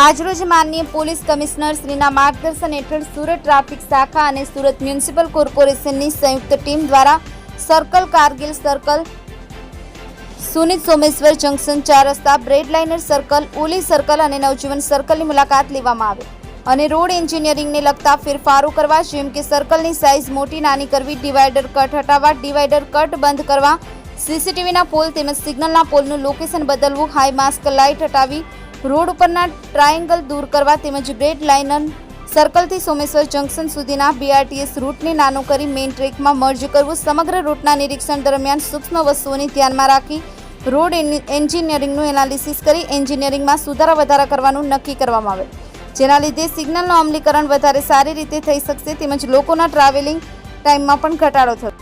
આજરોજ માનનીય police commissioner શ્રીના માર્ગદર્શન હેઠળ સુરત ટ્રાફિક શાખા અને સુરત મ્યુનિસિપલ કોર્પોરેશનની સંયુક્ત ટીમ દ્વારા circle Kargil circle, Sunit Someshwar junction ચાર રસ્તા બ્રેડ લાઇનર સર્કલ, ઓલી સર્કલ અને નવજીવન સર્કલની મુલાકાત લેવામાં આવી. અને રોડ એન્જિનિયરિંગને લગતા ફેરફારો કરવા જેમ કે સર્કલની સાઇઝ મોટી, નાની કરવી ડિવાઈડર કટ હટાવવા ડિવાઈડર કટ બંધ કરવા, સીસીટીવીના પોલ તેમજ સિગ્નલના પોલનું લોકેશન બદલવું, હાઈ માસ્ક લાઇટ હટાવી રોડ ઉપરના ટ્રાયેંગલ દૂર કરવા તેમજ બ્રેડ લાઇનર સર્કલથી સોમેશ્વર જંકશન સુધીના બીઆરટીએસ રૂટને નાનો કરી મેઇન ટ્રેકમાં મર્જ કરવું સમગ્ર રૂટના નિરીક્ષણ દરમિયાન સૂક્ષ્મ વસ્તુઓને ધ્યાનમાં રાખી રોડ એન્જિનિયરિંગનું એનાલિસિસ કરી એન્જિનિયરિંગમાં સુધારા વધારા કરવાનું નક્કી કરવામાં આવે. જેના લીધે સિગ્નલનું અમલીકરણ વધારે સારી રીતે થઈ શકશે તેમજ લોકોના ટ્રાવેલિંગ ટાઈમમાં પણ ઘટાડો થશે.